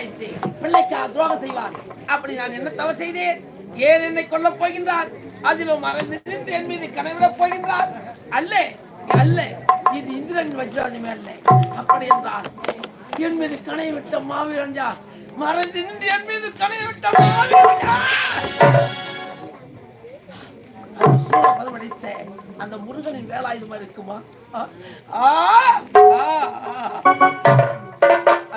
என்னை பெற்றவராயிற்று பிள்ளைக்கா துரோகம் செய்வார். அப்படி நான் என்ன தவறு செய்தேன்? ஏன் என்னை கொல்லப் போகின்றார்? அதிலும் மறைந்து நின்று என் மீது கணவிடப் போகின்றார். அல்ல அல்ல இது இந்திரன் வஜ்ராஜமே அல்ல. அப்படி என்றால் என் மீது கணை விட்ட மாவீரன்யா மறைந்து நின்று என் மீது கணை விட்ட மாவீரன் அந்த பதமடைத்த அந்த முருகனின் வேலாயுதமா இருக்குமா? ஆ, ஆ.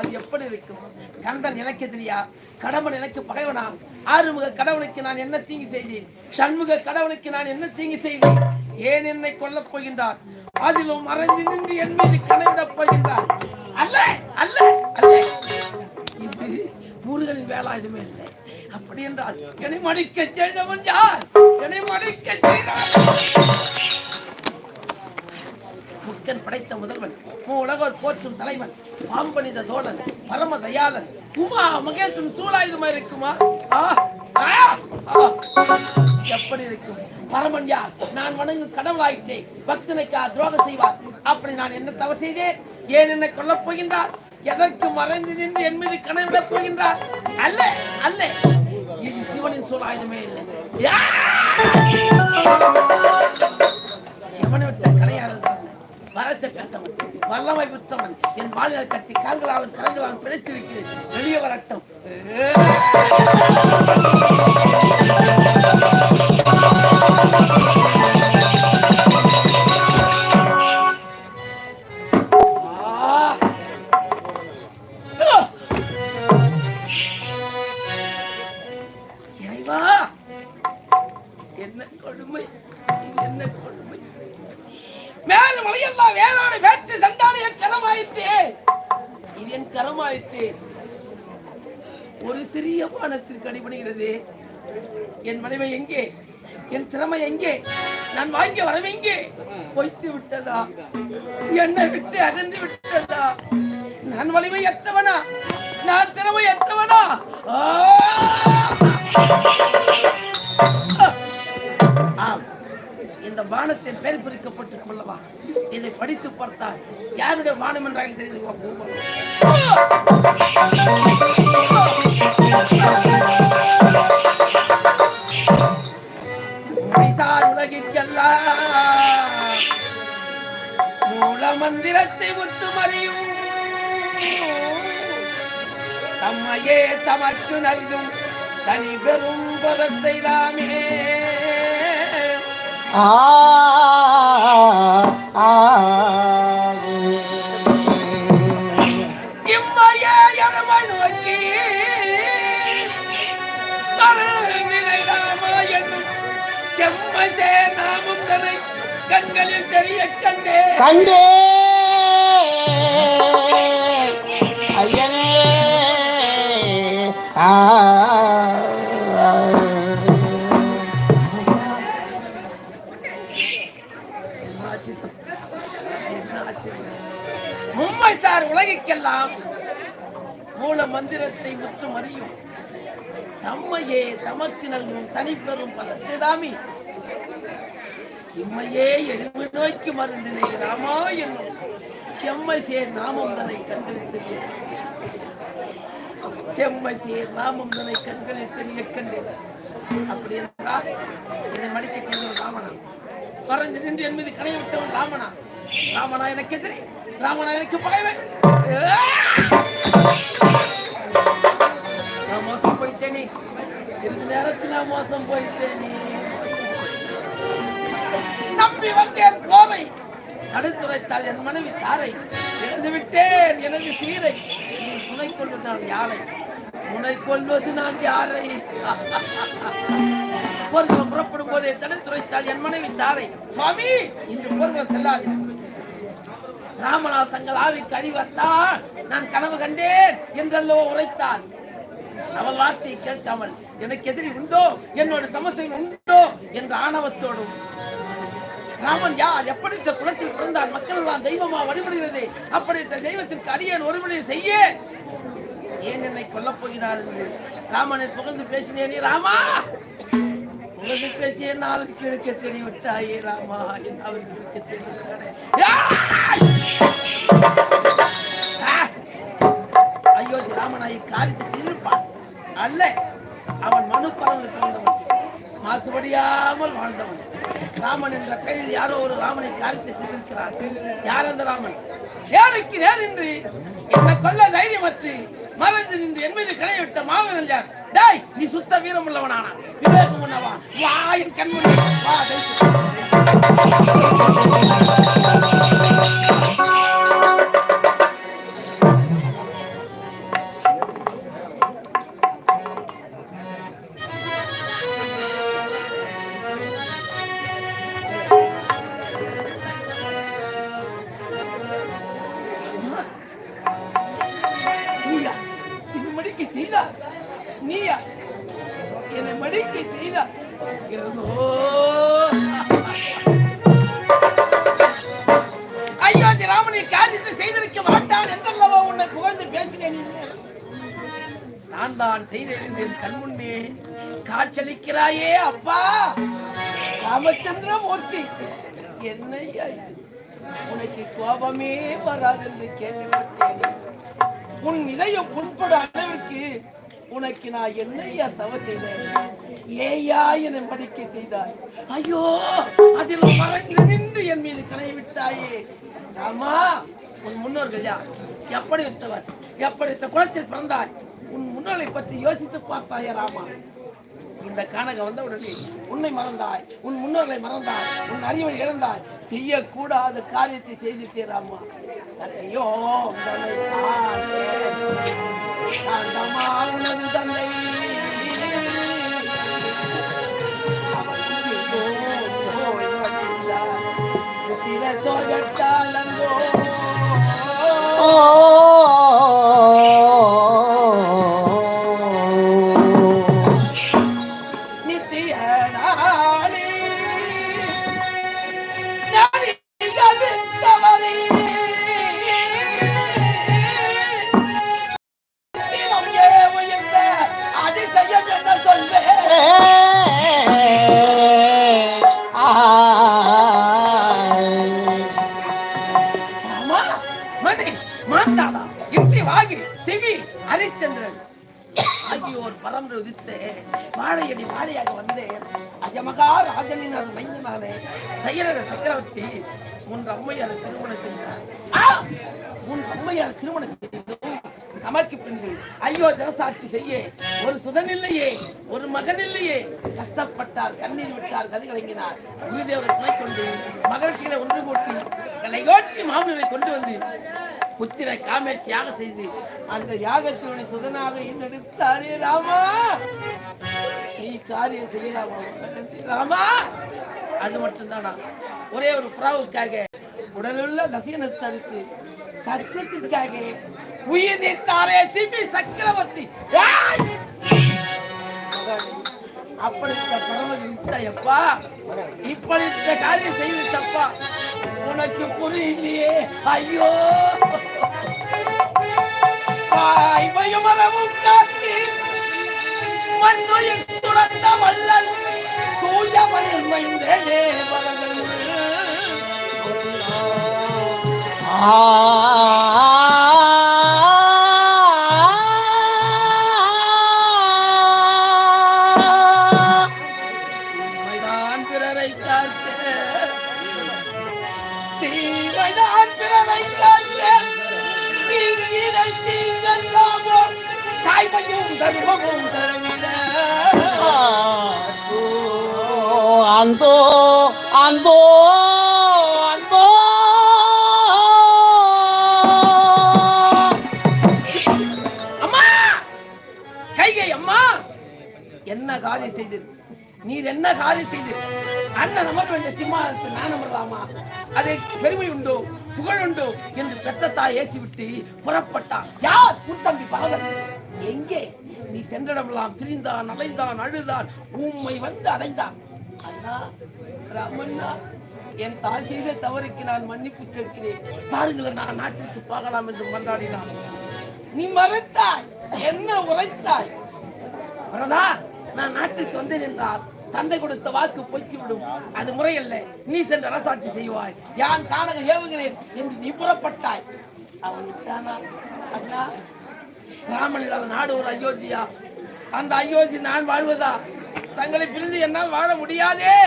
அது எப்படி இருக்கும்? கந்தன் நினைக்க தெரியா? கடவுள் எனக்கு பகைவனா? ஆறுமுக கடவுளுக்கு நான் என்ன தீங்கு செய்தேன்? சண்முக கடவுளுக்கு நான் என்ன தீங்கு செய்தேன்? ஏன் என்னை கொல்லப் போகின்றார்? அதிலும் மறைந்து நின்று என் மீது கணவிடப் போகின்றார். அல்ல அல்ல அல்ல. இது முருகனின் வேலாயுதமே இல்லை. அப்படி என்றால் என்னை மடிக்க செய்தவன் யார்? என்னை மடிக்க செய்தவன் முக்கன் படைத்த முதல்வன் உலகோர் போற்றும் தலைவன் பாம்பனித தோழன் பரம தயாளன் உமா மகேசன் சூழாயுதமா இருக்குமா? எப்படி இருக்கும்? பரமன் யார்? நான் வணங்கும் கடவுளாயிட்டேன் பக்தனுக்கா துரோகம் செய்வார். அப்படி நான் என்ன தவறு செய்தேன்? ஏன் என்னை கொல்லப் போகின்றார்? எதற்கு மறைந்து நின்று என் மீது கனவிடப் போகின்றார்? அல்ல அல்ல. இது சிவனின் சூழாயுதமே இல்லை. வரத்தை பெற்றவன் வல்லமை பெற்றவன் என் வாழ்நாள் கட்டி கால்களாலும் கரங்களாலும் பிழைத்திருக்கிறேன் வெளியே வரட்டும். என் எங்கே? நான் வாங்கி வரவு எங்கே? பொய்த்து விட்டதா? என்னை விட்டு அகன்று விட்டதா? நான் வலிமை எத்தவனா? நான் திறமை எத்தவனா? ஆம். இந்த வானத்தில் பெயர் பிரிக்கப்பட்டு கொள்ளவா? இதை படித்து பார்த்தால் யாருடைய வானம் என்றாலும் தெரிந்து கொள்ள மூல மந்திரத்தை முத்து மறியும் தம்மையே தமக்கு நல்கும் தனி பெரும் பதத்தை தாமே. ஆ கண்டே. ஐயனே. ஆ. மும்மை சார் உலகிற்கெல்லாம் மூல மந்திரத்தை முற்றும் அறியும். தம்மையே தமக்கு நல்கும் தனிப்பெரும் பதத்தை தாமி. இம்மையே எழுவு நோய்க்கு மருந்தினை ராமா என்னும் செம்மை சேர் நாமம் தன்னை கண்களில் தெரிய செம்மை சேர் நாமம் தன்னை கண்களில் தெரிய கண்டேன். அப்படி என்றால் இதை மடிக்க செய்தவன் ராமனா மறைந்து நின்று என் மீது கணைய விட்டவன் ராமனா ராமனா எனக்கு எதிரி ராமனா எனக்கு பகைவன். நான் மோசம் போயிட்டேனே. சிறிது நேரத்தில் நான் மோசம் போயிட்டேனே. நம்பி வந்தேன் போரை தடுத்துரைத்தால் என் மனைவி தாரை. இழந்து விட்டேன் எனது சீரை. நீ துணை கொள்வது நான் யாரை? துணை கொள்வது நான் யாரை? போர்க்களம் புறப்படும் போதே தடுத்துரைத்தால் என் மனைவி தாரை. சுவாமி இன்று போர்க்களம் செல்லாது. ராமனால் தங்கள் ஆவிக்கு அறிவத்தால் நான் கனவு கண்டேன் என்றல்லோ உரைத்தார். அவள் வார்த்தையை கேட்காமல் எனக்கு எதிரி உண்டோ? என்னோட சமசை உண்டோ? என்ற ஆணவத்தோடும் ராமன் யார்? எப்படித்த குலத்தில் பிறந்தார் மக்கள் எல்லாம் தெய்வமா வழிபடுகிறது? அப்படித்த தெய்வத்திற்கு அடியேன் ஒருபடி செய்ய. ஏன் என்னை கொல்லப் போகிறார் என்று? ராமனை புகழ்ந்து பேசினேனே ராமா! புகழ்ந்து பேசிய நாளுக்கு கிழக்க தெளிவிட்டாயே ராமா என் அவருக்கு கிழக்க தெளிவிட்டானே ஐயோ ராமனாய் காரியத்தை செய்திருப்பான் அல்ல அவன் மனு பரவல் பிறந்தவன். மாசுபடியாமல் வாழ்ந்தவன். ராமன் என்ற பெயரில் யாரோ ஒரு ராமனை காரியத்தை செய்திருக்கிறார். யார் அந்த ராமன்? யாருக்கு இன்றி என்னை கொல்ல தைரியமற்று மறைந்து நின்று என் மீது கிளைய விட்ட மாவீரன் யார் டேய் நீ சுத்த வீரம் உள்ளவனானா? விவேகம் உள்ளவா? வா என் கண்மணி வா ஏகோ. ஐயோ ராமனை காரியத்தை செய்திருக்க மாட்டான் என்றல்லவா உன்னை புகழ்ந்து பேசினேன் நான் தான் செய்தேன் என் கண் முன்னே காட்சளிக்கிறாயே அப்பா ராமச்சந்திரமூர்த்தி என்னையா இது? உனக்கு கோபமே வராது என்று கேள்விப்பட்டேன் உன் இதயம் புண்படும் அளவிற்கு உனக்கு நான் என்னையா தவ செய்தேன்? ஏயா என படிக்க செய்தாய். ஐயோ அதில் மறைந்து நின்று என் மீது கலை விட்டாயே. ஆமா உன் முன்னோர்கள் யார்? எப்படி விட்டவர் எப்படி குளத்தில் பிறந்தாய்? உன் முன்னோரை பற்றி யோசித்து பார்த்தாயே ராமா. இந்த கானகம் வந்த உடனே உன்னை மறந்தாய் உன் முன்னோர்களை மறந்தாய் உன் அறிவை இழந்தாய். செய்யக்கூடாத காரியத்தை செய்து தீராமா சத்தையோ உடலை உனது தந்தை அவன் ஜனசாட்சி செய்ய. ஒரு சுதன் இல்லையே ஒரு மகன் இல்லையே. கஷ்டப்பட்டார் கண்ணீர் விட்டார் கதை கலங்கினார். குருதேவரை துணை கொண்டு மகிழ்ச்சிகளை ஒன்று கூட்டி கலையோட்டி மாமனரை கொண்டு வந்து புத்திரை காமேட்சியாக செய்து அந்த யாகத்தினுடைய சுதனாக இன்னெடுத்தாரே ராமா. நீ காரியம் செய்யலாமா? ராமா. அது மட்டும்தானா? ஒரே ஒரு புறாவுக்காக உடலுள்ள தசீனத்தை அறுத்து சத்தியத்திற்காக உயிர் நீத்தாரே சிபி சக்கரவர்த்தி. ஏய்! அப்படித்த பரமதி வித்தையப்பா இப்படித்த காரியம் செய்து தப்பா உனக்கு புரியலையே. ஐயோ. வாய்மையும் மரமும் காத்து மண்ணுயிர் துறந்த வள்ளல் தூய மயில்மைந்தே வரதல் Ah. செய்தீர் நீர் என்ன காரியம் செய்தீர் அண்ணன் நமக்கு வேண்டிய சிம்மாதத்தை நான் அமரலாமா? அதை பெருமை உண்டோ புகழ் உண்டோ என்று பெத்த ஏசி விட்டு புறப்பட்டான். யார்? உன் தம்பி பரதன் எங்கே? நீ சென்றிடமெல்லாம் திரிந்தான் அலைந்தான் அழுதான் உம்மை வந்து அடைந்தான். அண்ணா ராமண்ணா என் தாய் செய்த தவறுக்கு நான் மன்னிப்பு கேட்கிறேன். பாருங்கள் நான் நாட்டிற்கு போகலாம் என்று மன்றாடினான். நீ மறைத்தாய் என்ன உரைத்தாய் வரதா? நான் நாட்டுக்கு வந்தேன் என்றால் தந்தை கொடுத்த வாக்கு பொய்த்துவிடும். அது முறையல்ல. நீ சென்று அரசாட்சி செய்வாய். யான் காணக ஏவுகிறேன் என்று நீ புறப்பட்டாய். அவன் விட்டானா? அண்ணா ராமன் இல்லாத நாடு ஒரு அயோத்தியா. அந்த அயோத்தி நான் வாழ்வதா? தங்களை பிரிந்து என்னால் வாழ முடியாதே.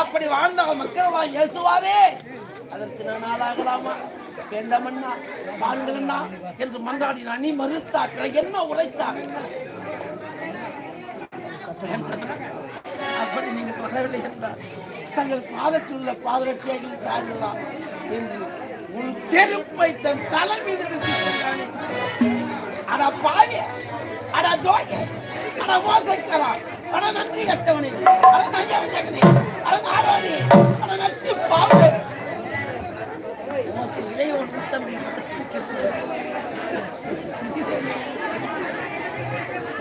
அப்படி வாழ்ந்தால் மக்கள் ஏசுவாரே அதற்கு நான் ஆளாகலாமா? வேண்டாமண்ணா? வாழ்ந்தவண்ணா என்று மன்றாடினான் நீ மறுத்தா என்ன உரைத்தார் அப்படி நீங்கள் வரவில்லை என்றால் தங்கள் பாதத்தில் உள்ள பாதரட்சியர்கள் தாங்கலாம் என்று உன் செருப்பை தன் தலை மீது விதித்தானே. அட பாவி அட தோய அட மோசக்கரா அட நன்றி கட்டவனே அட நஞ்சவஞ்சகனே அட நாடோடி அட நச்சு பாவு உனக்கு இளைய ஒரு தம்பி ஆமா தான் சொல்ல கடவா தலைமகன் ராமனல்லோ அடடா உன் வேறு புகழ் என்னவோ அப்படி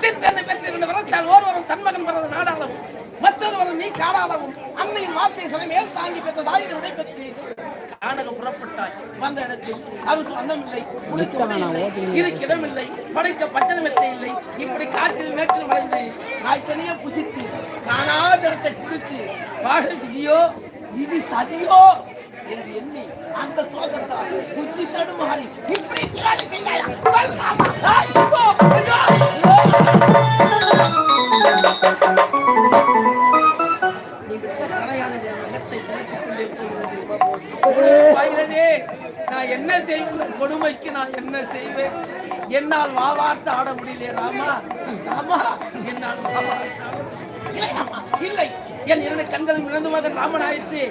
சித்தனை பெற்றிருந்த வரத்தால் ஒருவரும் தன்மகன் பிறந்த நாடாளவும் மற்றொருவரும் நீ காடாளவும் அன்னையின் வார்த்தை சில மேல் தாங்கி பெற்ற தாயின் விடை பெற்று கானகம் புறப்பட்டாய். வந்த இடத்தில் அருசு அன்னமில்லை குளிக்க இல்லை இருக்கிடமில்லை படைத்த பச்சனமெத்தை இல்லை. இப்படி காற்றில் மேற்றில் வளைந்து நாய்க்கனியே புசித்து காணாத இடத்தை குடித்து வாழ விதியோ விதி சதியோ என்று எண்ணி அந்த சோகத்தால் புத்தி தடுமாறி இப்படி தியாகி செய்தாயா? சொல் நான் என்ன செய்வேன்? கொடுமைக்கு நான் என்ன செய்வேன்? என்னால் வாவார்த்து ஆட முடியலையே ராமா. ராமா என்னால் வாவார்த்து ஆட இல்லை என் இரண்டு கண்கள் இழந்து மகன் ராமன் ஆயிற்று.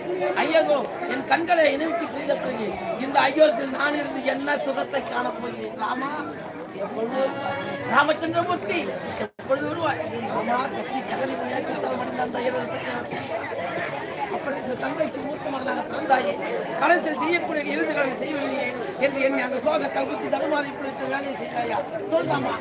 ஐயகோ என் கண்களை இணைத்து புரிந்த பிறகு இந்த அயோத்தியில் நான் இருந்து என்ன சுகத்தை காணப்போகிறேன் ராமா? எப்பொழுது ராமச்சந்திரமூர்த்தி எப்பொழுது வருவாய் ராமா கத்தி கதறி கத்தல் அந்த இளவரசன் இந்த தந்தைக்கு மூத்த பிறந்தாயே கடைசியில் செய்யக்கூடிய இறுதிகளை செய்யவில்லையே என்று எண்ணி அந்த சோகத்தால் புத்தி தடுமாறி இப்படி வேலையை செய்தாயா? சொல்றாமா?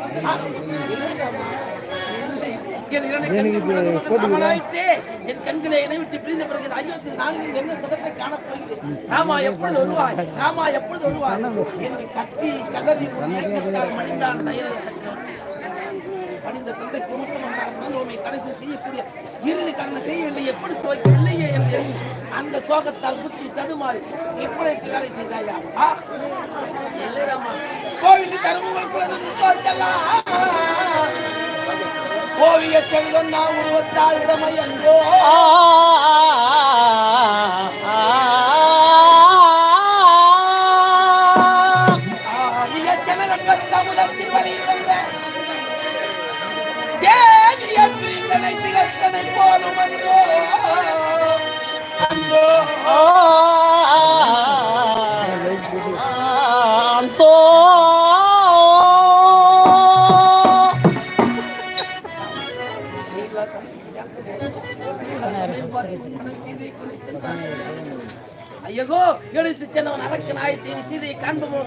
என் கண்கள் விழுந்து மகன் ராமனாயிற்றே. என் கண்களை என்னை விட்டு பிரிந்த பிறகு இந்த அயோத்தியில் நான் இங்கு என்ன சுகத்தை காணப் போகிறேன் ராமா எப்பொழுது வருவாய்? ராமா எப்பொழுது வருவாய்? என்று கத்தி கதறி மடிந்தான் தயர சக்கரவர்த்தி படிந்த தந்தை குமுத்தமாக கடைசி செய்யக்கூடிய இறுதி கடனை செய்யவில்லை எப்படி துவைக்கவில்லையே என்று அந்த சோகத்தால் புத்தி தடுமாறி எப்படி வேலை செய்தாயா? கோவிலுக்கு கருமங்களுக்குள்ள துவைக்கலாம் ஓவிய செல்வன் நான் உருவத்தால் இடமை என்றோ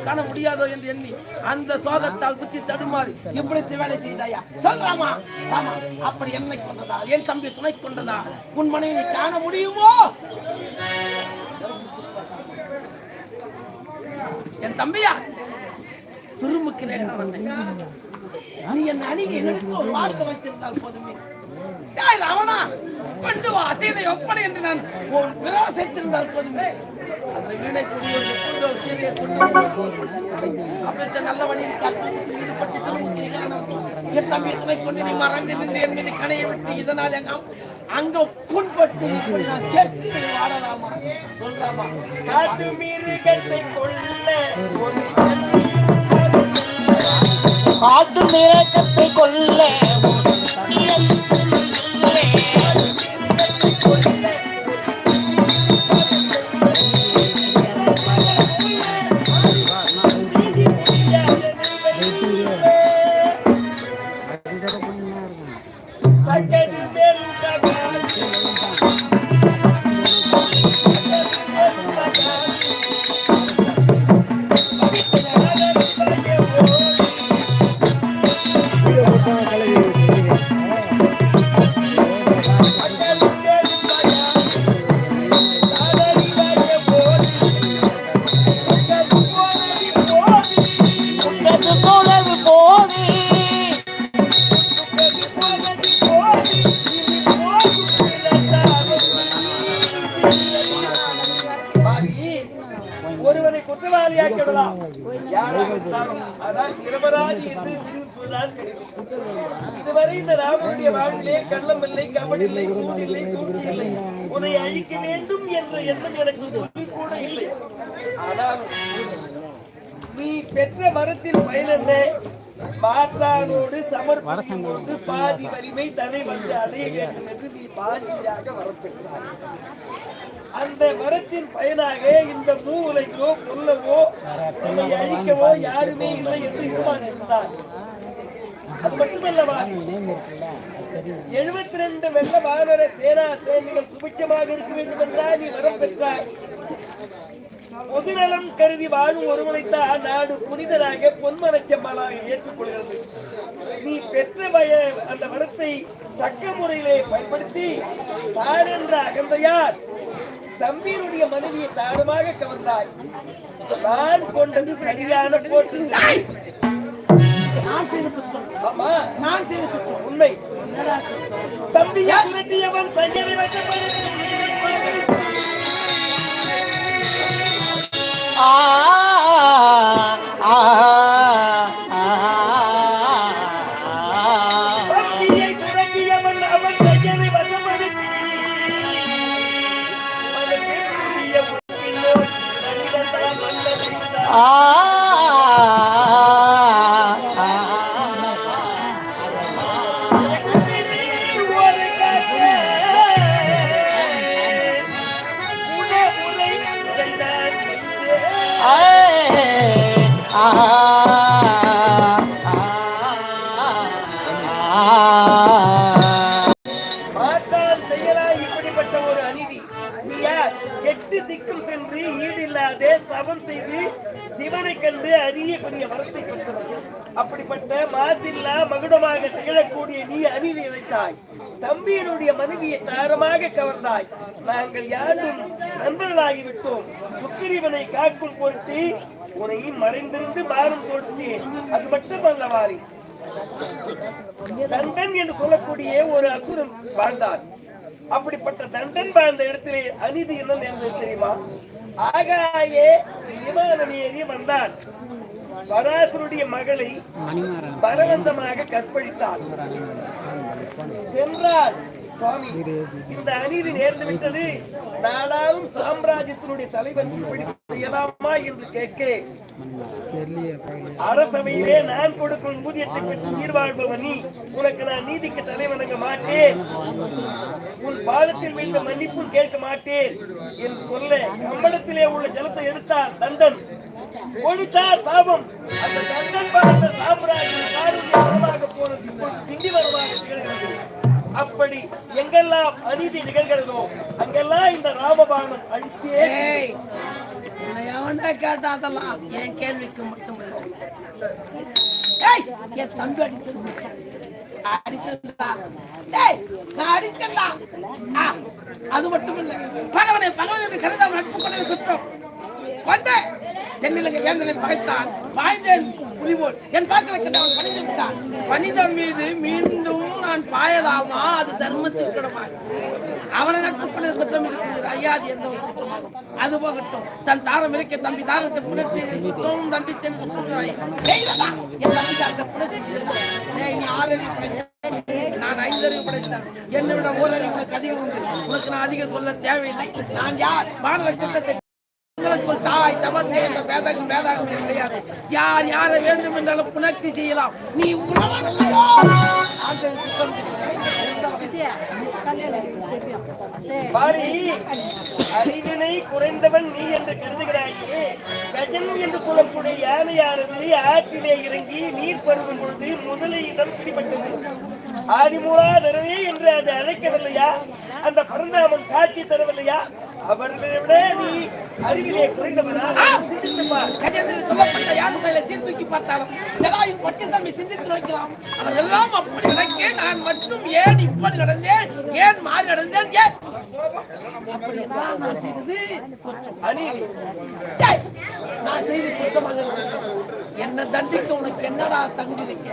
காண முடியாதோ என்று எண்ணி அந்த சோகத்தால் புத்தி தடுமாறி இப்படி வேலை செய்தாயா? சொல்றாமா? அப்படி என்னை கொண்டதா என் தம்பி துணை கொண்டதா உன் மனைவி காண முடியுமோ? என் தம்பியா? துருமுக்கு நேரம் நீ என் அணிகை எடுத்து ஒரு வார்த்தை வைத்திருந்தால் போதுமே. ராவணா கொண்டு வா. அசைதை ஒப்படை என்று நான் விரோசித்திருந்தால் போதுமே. அந்த வீணை கொண்டு எப்பொழுதோ சீதையை கொண்டு வந்து நல்ல வழியில் கற்பனையில் ஈடுபட்டு துருமுக்கு என் தம்பி துணை கொண்டு நீ மறந்து நின்று என் மீது கணையை விட்டு இதனால் அங்க புண்பட்டு இப்படி நான் கேட்டு சொல்றாமா காட்டு மிருகத்தை கொல்ல காட்டு மிருகத்தை கொல்ல மேலுண்டகாது இருந்தாலும் என்று நிரூபிப்பதுதான் இதுவரை இந்த ராமனுடைய வாழ்விலே கள்ளம் இல்லை கபடி இல்லை சூடு இல்லை சூழ்ச்சி இல்லை. உன்னை அழிக்க வேண்டும் என்ற எண்ணம் எனக்கு துளி கூட இல்லை. ஆனால் நீ பெற்ற மரத்தில் பயன் மாற்றானோடு சமர்ப்பிக்கும் போது பாதி வலிமை தன்னை வந்து அடைய வேண்டும் என்று நீ பாதியாக வரப்பெற்றாய். அந்த மரத்தின் பயனாக இந்த மூ உலகிலோ கொல்லவோ நம்மை அழிக்கவோ யாருமே இல்லை என்று எதிர்பார்த்திருந்தார் அது மட்டுமல்லவா எழுபத்தி ரெண்டு வெள்ள வானர சேனா சேனைகள் சுபிட்சமாக இருக்க வேண்டும் என்றால் நீ வரம் பெற்றாய். பொதுநலம் கருதி வாழும் ஒருவனைத்தான் நாடு புனிதராக பொன்மனச்செம்மாளாக ஏற்றுக்கொள்கிறது. நீ பெற்ற பய அந்த வரத்தை தக்க முறையிலே பயன்படுத்தி தார் என்ற அகந்தையார் தம்பியினுடைய மனைவியை தாரமாக கவர்ந்தாய். நான் கொண்டது சரியான போட்டு ஆமா. நான் உண்மை. தம்பியை துரத்தியவன் சஞ்சனை ஆ ஆ. 啊。தம்பியினுடைய மனைவியை தாரமாக கவர்ந்தாய். நாங்கள் யாரும் நண்பர்களாகி விட்டோம் சுக்கிரீவனை காக்கும் பொருட்டு உன்னை மறைந்திருந்து மாறும் கொடுத்தேன் அது மட்டுமல்லவாரி தண்டன் என்று சொல்லக்கூடிய ஒரு அசுரன் வாழ்ந்தார். அப்படிப்பட்ட தண்டன் வாழ்ந்த இடத்திலே அநீதி என்ன நேர்ந்தது தெரியுமா? ஆகாயே விமானம் ஏறி வந்தான். பராசருடைய மகளை பலவந்தமாக கற்பழித்தார். சென்றால் சுவாமி இந்த அநீதி நேர்ந்து விட்டது நாடாளும் சாம்ராஜ்யத்தினுடைய தலைவன் இப்படி செய்யலாமா என்று கேட்க. அரசவையிலே நான் கொடுக்கும் ஊதியத்தை பெற்று உயிர் வாழ்பவன் நீ. உனக்கு நான் நீதிக்கு தலைவணங்க மாட்டேன். உன் பாதத்தில் வீழ்ந்த மன்னிப்பும் கேட்க மாட்டேன் என்று சொல்ல கம்பளத்திலே உள்ள ஜலத்தை எடுத்தார் தண்டன். ஒழித்தார் சாபம் அந்த தண்டன் பார்த்த சாம்ராஜ்யம் போனது. இப்பொழுது திண்டி வரமாக திகழ்கிறது அப்படி எங்கெல்லாம் அநீதி நிகழ்கிறதோ அங்கெல்லாம் இந்த ராமபாணம் அழித்தே எவன்டா கேட்டா அதெல்லாம் என் கேள்விக்கு மட்டும் என் தம்பி அடித்தது அது மட்டும் இல்லை. பகவனை பகவன் என்று கருதாமல் நட்பு கொண்டது குற்றம். வந்தேன் தென்னிலங்கை வேந்தனை பகைத்தான் பாய்ந்தேன் புலிபோல் என் பாக்களை கண்டு அவன் பணிந்து விட்டான். பணிதன் மீது மீண்டும் நான் பாயலாமா? அது தர்மத்தின் கடமை அவனை நட்பு கொண்டது குற்றம் ஐயா அது எந்த ஒரு அது போகட்டும். தன் தாரம் இலக்கிய தம்பி தாரத்தை புணர்ச்சி குற்றமும் தண்டித்தேன் குற்றமாய் செய்ததா? என் தம்பி தாரத்தை புணர்ச்சி செய்ததா? நீ ஆறறிவு படைத்தவன். நான் ஐந்தறிவு படைத்தேன். என்னை விட ஓரறிவு உனக்கு அதிகம் உண்டு. உனக்கு நான் அதிகம் சொல்ல தேவையில்லை. நான் யார்? வானர கூட்டத்தை உங்களுக்குள் தாய் தாய் என்ற பேதகம் பேதகமே கிடையாது. யார் யாரை வேண்டும் என்றாலும் புணர்ச்சி செய்யலாம். நீ உணவன் அறிவினை குறைந்தவன் நீ என்று கருதுகிறாயே. கஜன் என்று சொல்லக்கூடிய யானையானது ஆற்றிலே இறங்கி நீர் பருகும் பொழுது முதலையிடம் பிடிபட்டது. ஆதிமூலாதரவே என்று அதை அழைக்கவில்லையா? அந்த பரந்தாமன் காட்சி தரவில்லையா? அவர்களை விட நீ அறிவிலே குறைந்தவனா. கஜேந்திரன் சொல்லப்பட்ட யானை செயலை சீர்தூக்கி பார்த்தாலும் ஜடாயின் பட்சத்தன்மை சிந்தித்து வைக்கலாம். அவர் எல்லாம் அப்படி நடக்க நான் மட்டும் ஏன் இப்படி நடந்தேன்? ஏன் மாறி நடந்தேன்? ஏன்? அப்படி என்றால் நான் செய்தது. செய்த குற்றமாக. என்னை தண்டிக்க உனக்கு என்னடா தகுதி வைக்க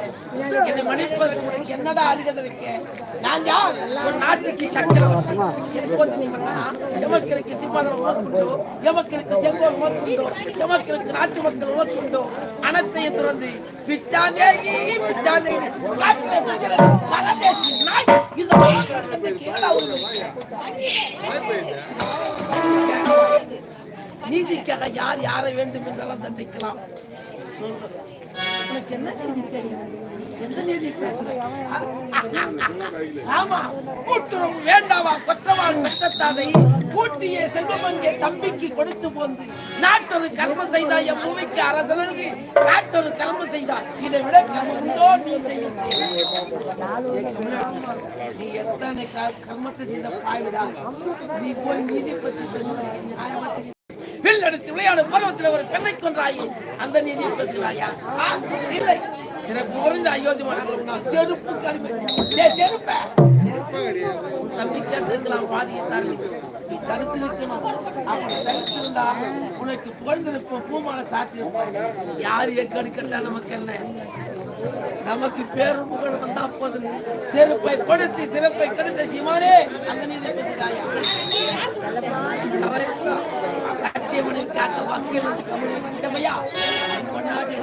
என்னை மன்னிப்பதற்கு உனக்கு என்னடா அருகதை வைக்க நான் யார்? ஒரு நாட்டுக்கு சக்கரவர்த்தி எப்போது நீ மன்னா எமக்கிற்கு சிம்மாதனம் ஓத்துண்டோ எமக்கிற்கு செங்கோல் ஓத்துண்டோ எமக்கிற்கு நாட்டு மக்கள் ஓத்துண்டோ அனத்தையும் துறந்து பிச்சாந்தேகி பிச்சாந்தேகி காட்டிலே பிடிக்கிற பரதேசி நாய் இந்த மாநிலத்துக்கு நீதிக்காக யார் யாரை வேண்டும் என்றெல்லாம் தண்டிக்கலாம்? சொல்றது. உனக்கு என்ன நீதி தெரியும்? ஆமா. கூட்டுறவு வேண்டாவா கொற்றவாள் பெற்றத்தாதை கூட்டிய செல்வமங்கே தம்பிக்கு கொடுத்து போந்து நாட்டொரு கர்ம செய்தா என் பூமிக்கு அரசனுக்கு நாட்டொரு செய்தா. இதை விட கர்மம் உண்டோ நீ செய்ய நீ எத்தனை கர்மத்தை செய்த பாய்விடா நீ போய் நீதி பற்றி வில் எடுத்து விளையாடு பருவத்தில் ஒரு பெண்ணை கொன்றாயே. அந்த நீதி பேசுகிறாயா இல்லை. சிறப்பு குறைந்த அயோத்தி மகன் செருப்பு கருமை. செருப்ப. தம்பி கேட்டிருக்கலாம் பாதியை நீ தடுத்து நிற்கணும் அவங்க தடுத்து இருந்தா உனக்கு புகழ்ந்திருப்போம் பூமால சாற்றி யார் எக்கெடுக்கல நமக்கு என்ன? நமக்கு பேரு புகழ் வந்தா போதும். செருப்பை கொடுத்து சிறப்பை கெடுத்த சிமானே அந்த நீதி பேசுகிறாயா? கட்டிய மனைவி காக்க வக்கீல் கொண்டாடி